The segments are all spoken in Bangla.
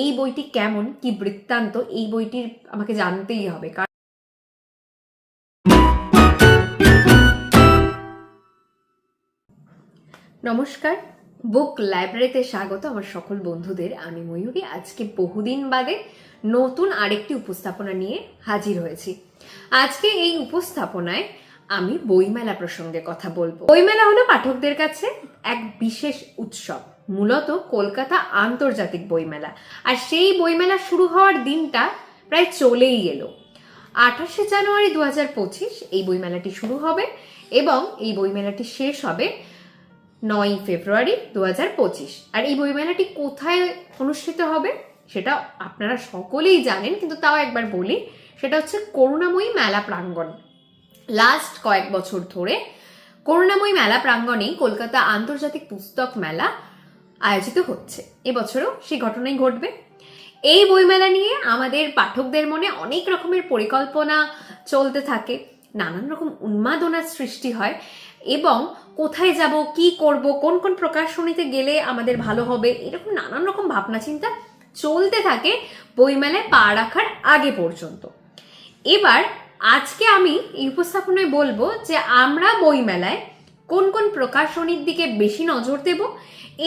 এই বইটি কেমন? কি বৃত্তান্ত? এই বইটির আমাকে জানতেই হবে। কারণ নমস্কার। বুক লাইব্রেরিতে স্বাগত আমার সকল বন্ধুদের। আমি ময়ূরী। আজকে বহুদিন বাদে নতুন আরেকটি উপস্থাপনা নিয়ে হাজির হয়েছি। আজকে এই উপস্থাপনায় আমি বইমেলা প্রসঙ্গে কথা বলব। বইমেলা হলো পাঠকদের কাছে এক বিশেষ উৎসব। মূলত কলকাতা আন্তর্জাতিক বইমেলা। আর সেই বইমেলা শুরু হওয়ার দিনটা প্রায় চলেই এলো। আঠাশে জানুয়ারি দু হাজার পঁচিশ এই বইমেলাটি শুরু হবে এবং এই বইমেলাটি শেষ হবে নয় ফেব্রুয়ারি দু হাজার পঁচিশ। আর এই বইমেলাটি কোথায় অনুষ্ঠিত হবে সেটা আপনারা সকলেই জানেন, কিন্তু তাও একবার বলি, সেটা হচ্ছে করুণাময়ী মেলা প্রাঙ্গণ। লাস্ট কয়েক বছর ধরে করুণাময়ী মেলা প্রাঙ্গণেই কলকাতা আন্তর্জাতিক পুস্তক মেলা আয়োজিত হচ্ছে। এবছরও সেই ঘটনাই ঘটবে। এই বইমেলা নিয়ে আমাদের পাঠকদের মনে অনেক রকমের পরিকল্পনা চলতে থাকে। নানান রকম উন্মাদনার সৃষ্টি হয় এবং কোথায় যাব, কি করব, কোন কোন প্রকাশনীতে গেলে আমাদের ভালো হবে, এরকম নানান রকম ভাবনা চিন্তা চলতে থাকে বইমেলায় পা রাখার আগে পর্যন্ত। এবার আজকে আমি এই উপস্থাপনায় বলব যে আমরা বইমেলায় কোন কোন প্রকাশনীর দিকে বেশি নজর দেব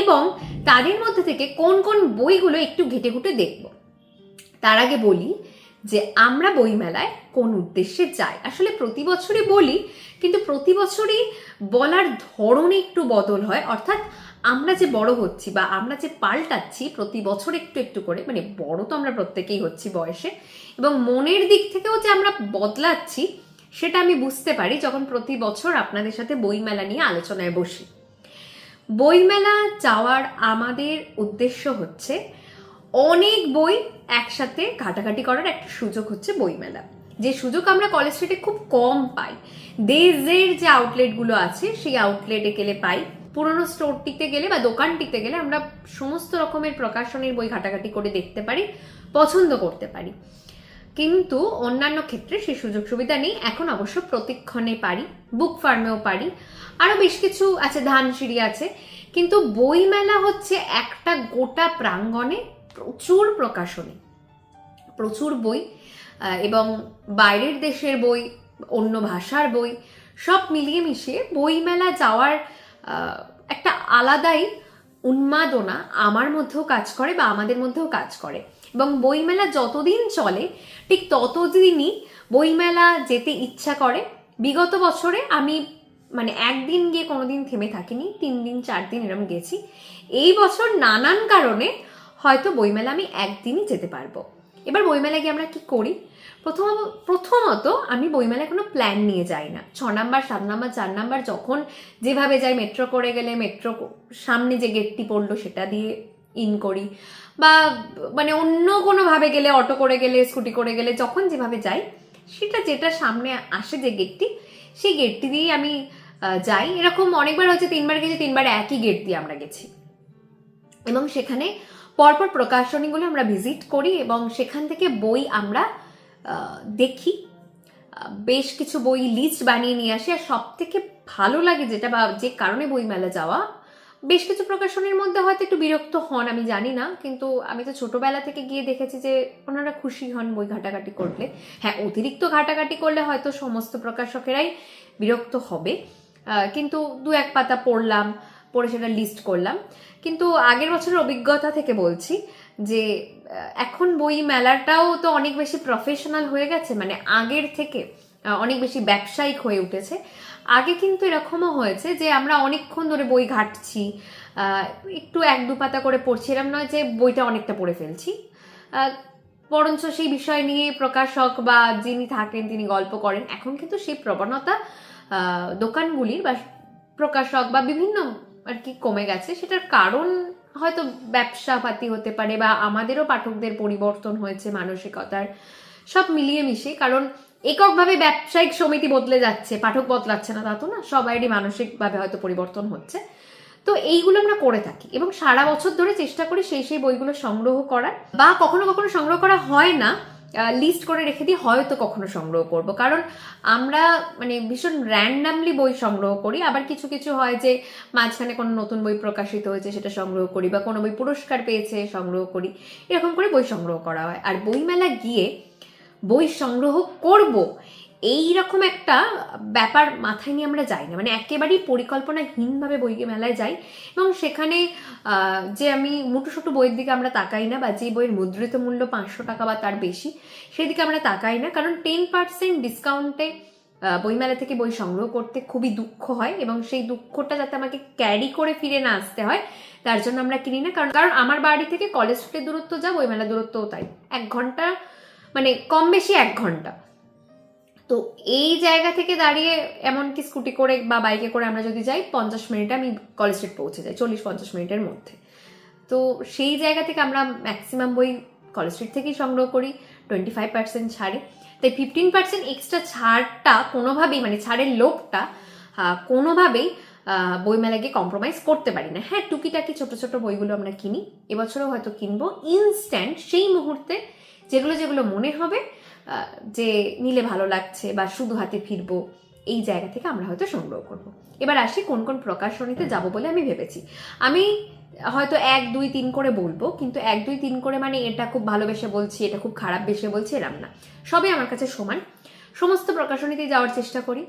এবং তাদের মধ্যে থেকে কোন কোন বইগুলো একটু ঘেটে ঘুটে দেখব। তার আগে বলি যে আমরা বইমেলায় কোন উদ্দেশ্যে যাই। আসলে প্রতি বছরই বলি, কিন্তু প্রতি বছরই বলার ধরনে একটু বদল হয়। অর্থাৎ আমরা যে বড় হচ্ছি বা আমরা যে পাল্টাচ্ছি, প্রতি বছর একটু একটু করে মানে বড় তো আমরা প্রত্যেকেই হচ্ছি বয়সে, এবং মনের দিক থেকেও যে আমরা বদলাচ্ছি সেটা আমি বুঝতে পারি যখন প্রতি বছর আপনাদের সাথে বইমেলা নিয়ে আলোচনায় বসি। বইমেলা যাওয়ার আমাদের উদ্দেশ্য হচ্ছে অনেক বই একসাথে ঘাটাঘাটি করার একটা সুযোগ হচ্ছে বইমেলা। যে সুযোগ আমরা কলেজ স্ট্রিটে খুব কম পাই। দেশের যে আউটলেটগুলো আছে, সেই আউটলেটে গেলে পাই। পুরোনো স্টোরটিতে গেলে বা দোকানটিতে গেলে আমরা সমস্ত রকমের প্রকাশনের বই ঘাটাঘাটি করে দেখতে পারি, পছন্দ করতে পারি। কিন্তু অন্যান্য ক্ষেত্রে সেই সুযোগ সুবিধা নেই। এখন অবশ্য প্রতিক্ষণে পারি বুক ফার্মেও পারি। আরও বেশ কিছু আছে ধানসিঁড়ি আছে। কিন্তু বইমেলা হচ্ছে একটা গোটা প্রাঙ্গণে প্রচুর প্রকাশনী, প্রচুর বই এবং বাইরের দেশের বই, অন্য ভাষার বই, সব মিলিয়ে মিশিয়ে বইমেলা যাওয়ার একটা আলাদাই উন্মাদনা আমার মধ্যেও কাজ করে বা আমাদের মধ্যেও কাজ করে। এবং বইমেলা যতদিন চলে, ঠিক ততদিনই বইমেলা যেতে ইচ্ছা করে। বিগত বছরে আমি মানে একদিন গিয়ে কোনোদিন থেমে থাকিনি, তিন দিন, চার দিন এরম গেছি। এই বছর নানান কারণে হয়তো বইমেলা আমি একদিনই যেতে পারব। এবার বইমেলায় গিয়ে আমরা কি করি? প্রথম, প্রথমত আমি বইমেলায় কোনো প্ল্যান নিয়ে যাই না। ছ নাম্বার, সাত নাম্বার, চার নাম্বার, যখন যেভাবে যাই মেট্রো করে গেলে মেট্রো সামনে যে গেটটি পড়ল সেটা দিয়ে ইন করি। বা মানে অন্য কোনোভাবে গেলে, অটো করে গেলে, স্কুটি করে গেলে, যখন যেভাবে যাই, সেটা যেটা সামনে আসে যে গেটটি সেই গেটটি দিয়েই আমি যাই। এরকম অনেকবার হচ্ছে তিনবার গেছি, তিনবার একই গেট দিয়ে আমরা গেছি। এবং সেখানে পরপর প্রকাশনীগুলো আমরা ভিজিট করি এবং সেখান থেকে বই আমরা দেখি। বেশ কিছু বই লিস্ট বানিয়ে নিয়ে আসি। আর সব থেকে ভালো লাগে যেটা বা যে কারণে বইমেলা যাওয়া বেশ কিছু প্রকাশনীর মধ্যে হয়তো একটু বিরক্ত হন, আমি জানি না, কিন্তু আমি তো ছোটোবেলা থেকে গিয়ে দেখেছি যে ওনারা খুশি হন বই ঘাটাঘাটি করলে। হ্যাঁ অতিরিক্ত ঘাটাঘাটি করলে হয়তো সমস্ত প্রকাশকেরাই বিরক্ত হবে। কিন্তু দু এক পাতা পড়লাম, পড়ে সেটা লিস্ট করলাম। কিন্তু আগের বছরের অভিজ্ঞতা থেকে বলছি যে এখন বই মেলাটাও তো অনেক বেশি প্রফেশনাল হয়ে গেছে। মানে আগের থেকে অনেক বেশি ব্যবসায়িক হয়ে উঠেছে। আগে কিন্তু এরকমও হয়েছে যে আমরা অনেকক্ষণ ধরে বই ঘাটছি একটু এক দু পাতা করে পড়ছি, এরম নয় যে বইটা অনেকটা পড়ে ফেলছি। বরঞ্চ সেই বিষয় নিয়ে প্রকাশক বা যিনি থাকেন তিনি গল্প করেন। এখন কিন্তু সেই প্রবণতা দোকানগুলির বা প্রকাশক বা বিভিন্ন আর কি কমে গেছে। সেটার কারণ হয়তো ব্যবসা পাতি হতে পারে বা আমাদেরও পাঠকদের পরিবর্তন হয়েছে মানসিকতার। সব মিলিয়ে মিশে, কারণ এককভাবে ব্যবসায়িক সমিতি বদলে যাচ্ছে, পাঠক বদলাচ্ছে না, তা তো না সবাইরই মানসিকভাবে হয়তো পরিবর্তন হচ্ছে। তো এইগুলো আমরা করে থাকি এবং সারা বছর ধরে চেষ্টা করি সেই সেই বইগুলো সংগ্রহ করার। বা কখনো কখনো সংগ্রহ করা হয় না লিস্ট করে রেখে দিই হয়তো কখনো সংগ্রহ করব। কারণ আমরা মানে ভীষণ র্যান্ডামলি বই সংগ্রহ করি। আবার কিছু কিছু হয় যে মাঝখানে কোনো নতুন বই প্রকাশিত হয়েছে, সেটা সংগ্রহ করি বা কোনো বই পুরস্কার পেয়েছে, সংগ্রহ করি। এরকম করে বই সংগ্রহ করা হয়। আর বইমেলা গিয়ে বই সংগ্রহ করব এই রকম একটা ব্যাপার মাথায় নিয়ে আমরা যাই না। মানে একেবারেই পরিকল্পনাহীনভাবে বই মেলায় যাই এবং সেখানে যে আমি মুটুসুটু বইয়ের দিকে আমরা তাকাই না বা যে বইয়ের মুদ্রিত মূল্য পাঁচশো টাকা বা তার বেশি, সেদিকে আমরা তাকাই না। কারণ টেন পার্সেন্ট ডিসকাউন্টে বইমেলা থেকে বই সংগ্রহ করতে খুবই দুঃখ হয় এবং সেই দুঃখটা যাতে আমাকে ক্যারি করে ফিরে না আসতে হয়, তার জন্য আমরা কিনি না। কারণ কারণ আমার বাড়ি থেকে কলেজ স্ট্রিটের দূরত্ব যা বইমেলা দূরত্বও তাই। এক ঘণ্টা মানে কম বেশি এক ঘণ্টা। তো এই জায়গা থেকে দাঁড়িয়ে এমনকি স্কুটি করে বা বাইকে করে আমরা যদি যাই, পঞ্চাশ মিনিটে আমি কলেজ স্ট্রিট পৌঁছে যাই, চল্লিশ পঞ্চাশ মিনিটের মধ্যে। তো সেই জায়গা থেকে আমরা ম্যাক্সিমাম বই কলেজ স্ট্রিট থেকেই সংগ্রহ করি টোয়েন্টি ফাইভ পার্সেন্ট ছাড়ে। তাই ফিফটিন পার্সেন্ট এক্সট্রা ছাড়টা কোনোভাবেই মানে ছাড়ের লোকটা কোনোভাবেই বইমেলা গিয়ে কম্প্রোমাইজ করতে পারি না। হ্যাঁ টুকিটাকি ছোট ছোট বইগুলো আমরা কিনি, এবছরও হয়তো কিনবো। ইনস্ট্যান্ট সেই মুহূর্তে যেগুলো যেগুলো মনে হবে যে নিলে ভালো লাগছে বা শুধু হাতে ফিরবো এই জায়গা থেকে আমরা হয়তো সংগ্রহ করব। এবার আসি কোন কোন প্রকাশনীতে যাব বলে আমি ভেবেছি। আমি হয়তো এক দুই তিন করে বলব কিন্তু এক দুই তিন করে মানে এটা খুব ভালোবেসে বলছি এটা খুব খারাপ বেসে বলছি এরম না। সবই আমার কাছে সমান। সমস্ত প্রকাশনীতেই যাওয়ার চেষ্টা করি।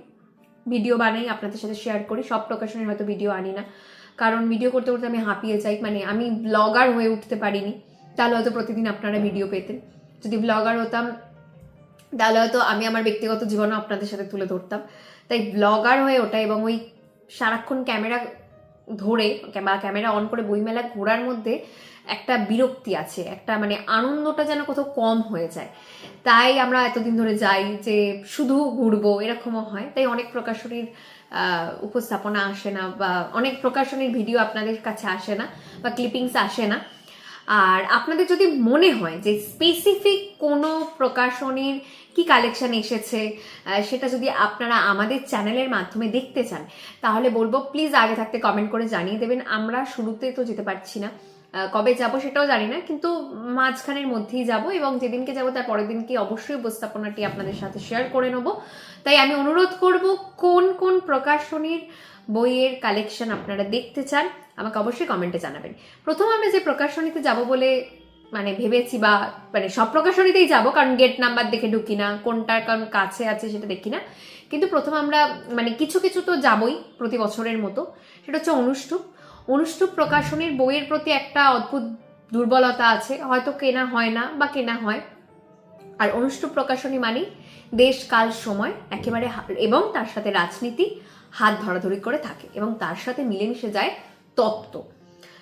ভিডিও বানাই আপনাদের সাথে শেয়ার করি। সব প্রকাশনীর হয়তো ভিডিও আনি না। কারণ ভিডিও করতে করতে আমি হাঁপিয়ে যাই। মানে আমি ব্লগার হয়ে উঠতে পারিনি। তাহলে হয়তো প্রতিদিন আপনারা ভিডিও পেতেন। যদি ব্লগার হতাম, তাহলে হয়তো আমি আমার ব্যক্তিগত জীবনও আপনাদের সাথে তুলে ধরতাম। তাই ব্লগার হয়ে ওটা এবং ওই সারাক্ষণ ক্যামেরা ধরে বা ক্যামেরা অন করে বইমেলা ঘোরার মধ্যে একটা বিরক্তি আছে, একটা মানে আনন্দটা যেন কোথাও কম হয়ে যায়। তাই আমরা এতদিন ধরে যাই যে শুধু ঘুরবো, এরকমও হয়। তাই অনেক প্রকাশনীর উপস্থাপনা আসে না বা অনেক প্রকাশনীর ভিডিও আপনাদের কাছে আসে না বা ক্লিপিংস আসে না। আর আপনাদের যদি মনে হয় যে স্পেসিফিক কোনো প্রকাশনীর কি কালেকশন এসেছে সেটা যদি আপনারা আমাদের চ্যানেলের মাধ্যমে দেখতে চান, তাহলে বলব প্লিজ আগে থাকতে কমেন্ট করে জানিয়ে দেবেন। আমরা শুরুতে তো যেতে পারছি না। কবে যাব সেটাও জানি না, কিন্তু মাঝখানের মধ্যেই যাব এবং যেদিনকে যাব তার পরের দিনকে অবশ্যই উপস্থাপনাটি আপনাদের সাথে শেয়ার করে নেব। তাই আমি অনুরোধ করব, কোন কোন প্রকাশনীর বইয়ের কালেকশন আপনারা দেখতে চান, আমাকে অবশ্যই কমেন্টে জানাবেন। প্রথম আমরা যে প্রকাশনীতে যাব বলে মানে ভেবেছি বা মানে সব প্রকাশনীতেই যাব, কারণ গেট নাম্বার দেখে ঢুকি না, কোনটার কারণ কাছে আছে সেটা দেখি না। কিন্তু প্রথম আমরা মানে কিছু কিছু তো যাবই প্রতি বছরের মতো, সেটা হচ্ছে অনুষ্ঠুপ অনুষ্ঠুপ প্রকাশনীর বইয়ের প্রতি একটা অদ্ভুত দুর্বলতা আছে। হয়তো কেনা হয় না বা কেনা হয়। আর অনুষ্ঠুপ প্রকাশনী মানে দেশ, কাল, সময় একেবারে এবং তার সাথে রাজনীতি হাত ধরাধরি করে থাকে এবং তার সাথে মিলেমিশে যায় তত্ত্ব।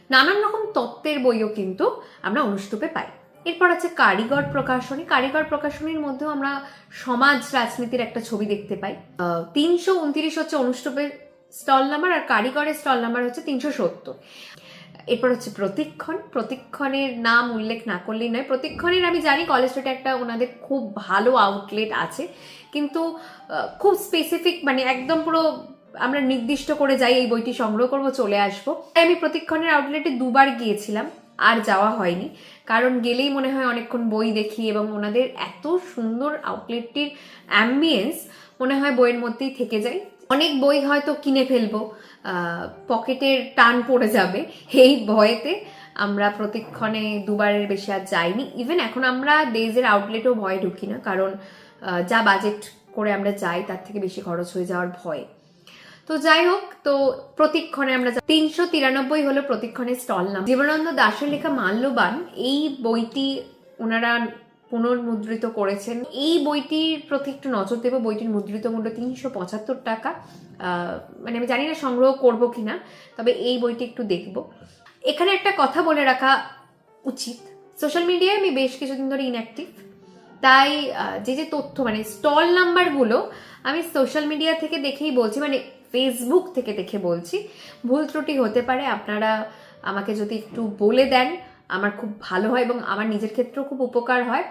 নানান রকম তত্ত্বের বইও কিন্তু আমরা অনুষ্ঠুপে পাই। এরপর আছে কারিগর প্রকাশনী। কারিগর প্রকাশনীর মধ্যেও আমরা সমাজ রাজনীতির একটা ছবি দেখতে পাই। তিনশো উনত্রিশ হচ্ছে অনুষ্ঠুপের স্টল নাম্বার আর কারিগরের স্টল নাম্বার হচ্ছে তিনশো সত্তর। এরপর হচ্ছে প্রতিক্ষণ। প্রতিক্ষণের নাম উল্লেখ না করলেই নয়। প্রতিক্ষণের আমি জানি কলেজ স্ট্রিটে একটা ওনাদের খুব ভালো আউটলেট আছে। কিন্তু খুব স্পেসিফিক মানে একদম পুরো আমরা নির্দিষ্ট করে যাই, এই বইটি সংগ্রহ করব, চলে আসব। আমি প্রতিক্ষণের আউটলেটে দুবার গিয়েছিলাম, আর যাওয়া হয়নি। কারণ গেলেই মনে হয় অনেকক্ষণ বই দেখি এবং ওনাদের এত সুন্দর আউটলেটটির অ্যাম্বিয়েন্স মনে হয় বইয়ের মধ্যেই থেকে যায়। অনেক বই হয়তো কিনে ফেলব পকেটের টান পড়ে যাবে। এই ভয়েতে আমরা প্রতিক্ষণে দুবারের বেশি আর যাইনি। ইভেন এখন আমরা ডেজের আউটলেটও ভয়ে ঢুকি না, কারণ যা বাজেট করে আমরা যাই, তার থেকে বেশি খরচ হয়ে যাওয়ার ভয়। তো যাই হোক, তো প্রতিক্ষণে আমরা তিনশো তিরানব্বই হলো প্রতিক্ষণের স্টল নাম। জীবনানন্দ দাসের লেখা মাল্যবান, এই বইটি ওনারা পুনর্মুদ্রিত করেছেন। এই বইটির প্রতি একটু নজর দেবো। বইটির মুদ্রিত মূল্য তিনশো পঁচাত্তর টাকা। মানে আমি জানি না সংগ্রহ করব কিনা, তবে এই বইটি একটু দেখব। এখানে একটা কথা বলে রাখা উচিত। সোশ্যাল মিডিয়ায় আমি বেশ কিছুদিন ধরে ইনঅ্যাক্টিভ তাই যে যে তথ্য মানে স্টল নাম্বারগুলো আমি সোশ্যাল মিডিয়া থেকে দেখেই বলছি মানে ফেসবুক থেকে দেখে বলছি। ভুল ত্রুটি হতে পারে। আপনারা আমাকে যদি একটু বলে দেন আমার খুব ভালো হয় এবং আমার নিজের ক্ষেত্রেও খুব উপকার হয়।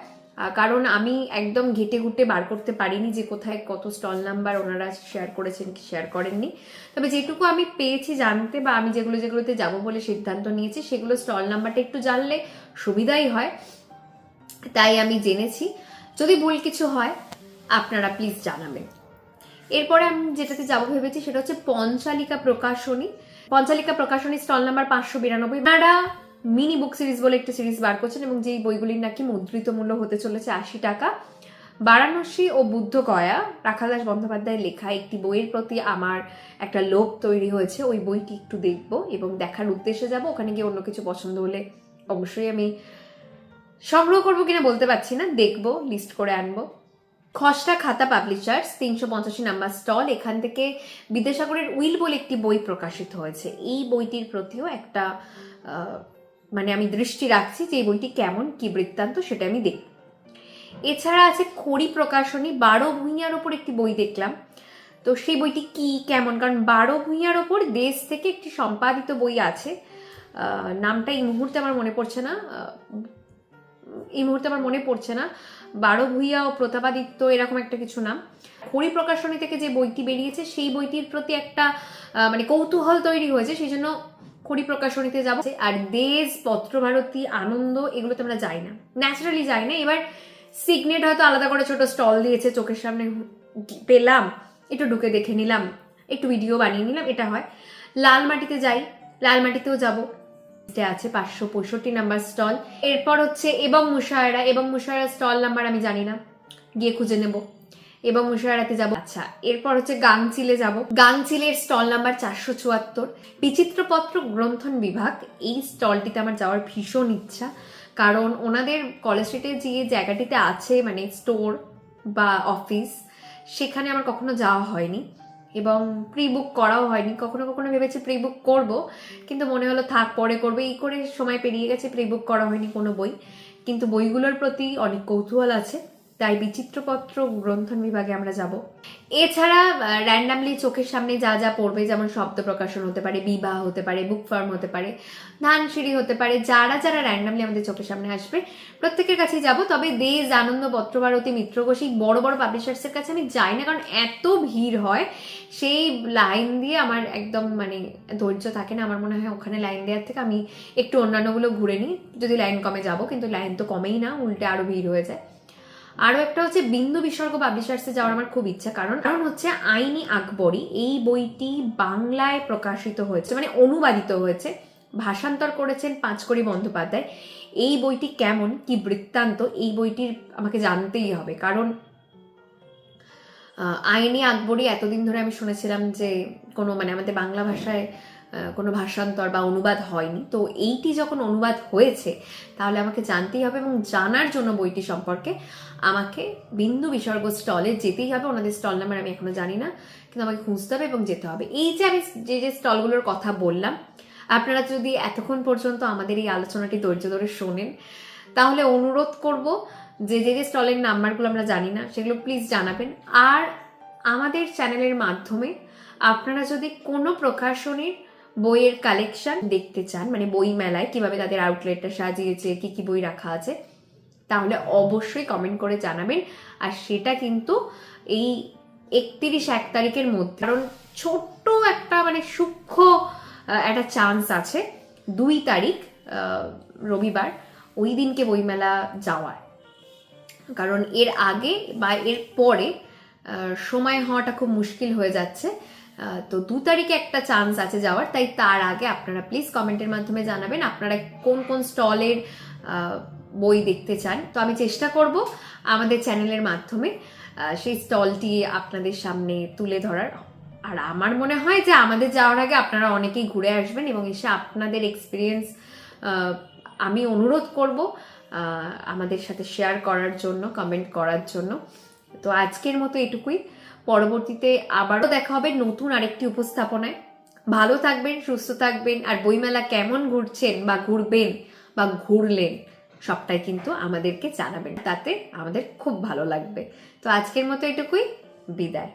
কারণ আমি একদম ঘেটে ঘুটে বার করতে পারিনি যে কোথায় কত স্টল নাম্বার ওনারা শেয়ার করেছেন কি শেয়ার করেননি। তবে যেটুকু আমি পেয়েছি জানতে বা আমি যেগুলো, যেগুলোতে যাব বলে সিদ্ধান্ত নিয়েছি, সেগুলো স্টল নাম্বারটা একটু জানলে সুবিধাই হয়। তাই আমি জেনেছি। যদি ভুল কিছু হয়, আপনারা প্লিজ জানাবেন। এরপরে আমি যেটাতে যাব ভেবেছি, সেটা হচ্ছে পঞ্চালিকা প্রকাশনী। পঞ্চালিকা প্রকাশনী স্টল নাম্বার পাঁচশো বিরানব্বই। মিনি বুক সিরিজ বলে একটা সিরিজ বার করছেন এবং যেই বইগুলির নাকি মুদ্রিত মূল্য হতে চলেছে আশি টাকা, বারাণসী ও বুদ্ধ বুদ্ধগয়া রাখালদাস বন্দ্যোপাধ্যায়ের লেখা একটি বইয়ের প্রতি আমার একটা লোভ তৈরি হয়েছে, ওই বইটি একটু দেখব এবং দেখার উদ্দেশ্যে যাব, ওখানে গিয়ে অন্য কিছু পছন্দ হলে অবশ্যই আমি সংগ্রহ করব কিনা বলতে পারছি না, দেখব লিস্ট করে আনব। খসড়া খাতা পাবলিশার্স তিনশো পঞ্চাশি নাম্বার স্টল এখান থেকে বিদ্যাসাগরের উইল বলে একটি বই প্রকাশিত হয়েছে। এই বইটির প্রতিও একটা মানে আমি দৃষ্টি রাখছি যে এই বইটি কেমন, কি বৃত্তান্ত সেটা আমি দেখব এছাড়া আছে খড়ি প্রকাশনী, বারো ভূঁইয়ার ওপর একটি বই দেখলাম। তো সেই বইটি কি, কেমন? কারণ বারো ভূঁইয়ার ওপর দেশ থেকে একটি সম্পাদিত বই আছে। নামটা এই মুহূর্তে আমার মনে পড়ছে না। এই মুহূর্তে আমার মনে পড়ছে না। বারো ভূঁইয়া ও প্রতাপাদিত্য এরকম একটা কিছু নাম। খড়ি প্রকাশনী থেকে যে বইটি বেরিয়েছে, সেই বইটির প্রতি একটা মানে কৌতূহল তৈরি হয়েছে। সেই জন্য খড়ি প্রকাশনীতে যাব। আর দেশ পত্রভারতী আনন্দ এগুলোতে আমরা যাই না। ন্যাচারালি যাই না। এবার সিগনেট হয়তো আলাদা করে ছোট স্টল দিয়েছে, চোখের সামনে পেলাম, একটু ঢুকে দেখে নিলাম, একটু ভিডিও বানিয়ে নিলাম, এটা হয়। লাল মাটিতে যাই, লাল মাটিতেও যাব। এটা আছে পাঁচশো পঁয়ষট্টি নাম্বার স্টল এরপর হচ্ছে এবং মুশায়রা। এবং মুশায়রা স্টল নাম্বার আমি জানি না। গিয়ে খুঁজে নেব। এবং মুশায়রাতে যাব। আচ্ছা এরপর হচ্ছে গাংচিলে যাব। গাংচিলের স্টল নাম্বার চারশো চুয়াত্তর। বিচিত্রপত্র গ্রন্থন বিভাগ, এই স্টলটিতে আমার যাওয়ার ভীষণ ইচ্ছা। কারণ ওনাদের কলেজ স্ট্রিটে যে জায়গাটিতে আছে মানে স্টোর বা অফিস, সেখানে আমার কখনো যাওয়া হয়নি। এবং প্রি বুক করাও হয়নি। কখনো কখনো ভেবেছি প্রি বুক করব, কিন্তু মনে হলো থাক, পরে করবে। এই করে সময় পেরিয়ে গেছে প্রি বুক করা হয়নি কোনো বই। কিন্তু বইগুলোর প্রতি অনেক কৌতূহল আছে। তাই বিচিত্রপত্র গ্রন্থন বিভাগে আমরা যাব। এছাড়া র্যান্ডামলি চোখের সামনে যা যা পড়বে, যেমন শব্দ প্রকাশন হতে পারে, বিবাহ হতে পারে বুক ফার্ম হতে পারে, ধানসিঁড়ি হতে পারে, যারা যারা র্যান্ডামলি আমাদের চোখের সামনে আসবে, প্রত্যেকের কাছেই যাব। তবে দেশ আনন্দ পত্রভারতী মিত্রকোশী বড় বড় পাবলিশার্সের কাছে আমি যাই না, কারণ এত ভিড় হয়। সেই লাইন দিয়ে আমার একদম মানে ধৈর্য থাকে না। আমার মনে হয় ওখানে লাইন দেওয়ার থেকে আমি একটু অন্যান্যগুলো ঘুরে নিই। যদি লাইন কমে যাব, কিন্তু লাইন তো কমেই না, উল্টে আরও ভিড় হয়ে যায়। আরও একটা হচ্ছে বিন্দু বিসর্গ পাবলিশার্সে যাওয়ার আমার খুব ইচ্ছা। কারণ কারণ হচ্ছে আইনি আকবরী এই বইটি বাংলায় প্রকাশিত হয়েছে মানে অনুবাদিত হয়েছে। ভাষান্তর করেছেন পাঁচকড়ি বন্দ্যোপাধ্যায়। এই বইটি কেমন? কি বৃত্তান্ত? এই বইটির আমাকে জানতেই হবে। কারণ আইনি আকবরী এতদিন ধরে আমি শুনেছিলাম যে কোনো মানে আমাদের বাংলা ভাষায় কোনো ভাষান্তর বা অনুবাদ হয়নি। তো এইটি যখন অনুবাদ হয়েছে, তাহলে আমাকে জানতেই হবে এবং জানার জন্য বইটি সম্পর্কে আমাকে বিন্দু বিসর্গ স্টলে যেতেই হবে। ওনাদের স্টল নাম্বার আমি এখনও জানি না, কিন্তু আমাকে খুঁজতে হবে এবং যেতে হবে। এই যে আমি যে যে স্টলগুলোর কথা বললাম, আপনারা যদি এতক্ষণ পর্যন্ত আমাদের এই আলোচনাটি ধৈর্য ধরে শোনেন, তাহলে অনুরোধ করব যে যে যে স্টলের নাম্বারগুলো আমরা জানি না, সেগুলো প্লিজ জানাবেন। আর আমাদের চ্যানেলের মাধ্যমে আপনারা যদি কোনো প্রকাশনীর বইয়ের কালেকশন দেখতে চান মানে বই মেলায় কীভাবে তাদের আউটলেটটা সাজিয়েছে, কি কি বই রাখা আছে, তাহলে অবশ্যই কমেন্ট করে জানাবেন। আর সেটা কিন্তু এই একত্রিশ এক তারিখের মধ্যে, কারণ ছোট্ট একটা মানে সূক্ষ্ম একটা চান্স আছে দুই তারিখ রবিবার, ওই দিনকে বইমেলা যাওয়ার। কারণ এর আগে বা এর পরে সময় হওয়াটা খুব মুশকিল হয়ে যাচ্ছে। তো দু তারিখে একটা চান্স আছে যাওয়ার, তাই তার আগে আপনারা প্লিজ কমেন্টের মাধ্যমে জানাবেন আপনারা কোন কোন স্টলের বই দেখতে চান। তো আমি চেষ্টা করব আমাদের চ্যানেলের মাধ্যমে সেই স্টলটি আপনাদের সামনে তুলে ধরার। আর আমার মনে হয় যে আমাদের যাওয়ার আগে আপনারা অনেকেই ঘুরে আসবেন এবং এসে আপনাদের এক্সপিরিয়েন্স আমি অনুরোধ করব আমাদের সাথে শেয়ার করার জন্য কমেন্ট করার জন্য। তো আজকের মতো এটুকুই। পরবর্তীতে আবারও দেখা হবে নতুন আরেকটি উপস্থাপনায়। ভালো থাকবেন, সুস্থ থাকবেন, আর বইমেলা কেমন ঘুরছেন বা ঘুরবেন বা ঘুরলেন, সবটাই কিন্তু আমাদেরকে জানাবেন। তাতে আমাদের খুব ভালো লাগবে। তো আজকের মতো এটুকুই। বিদায়।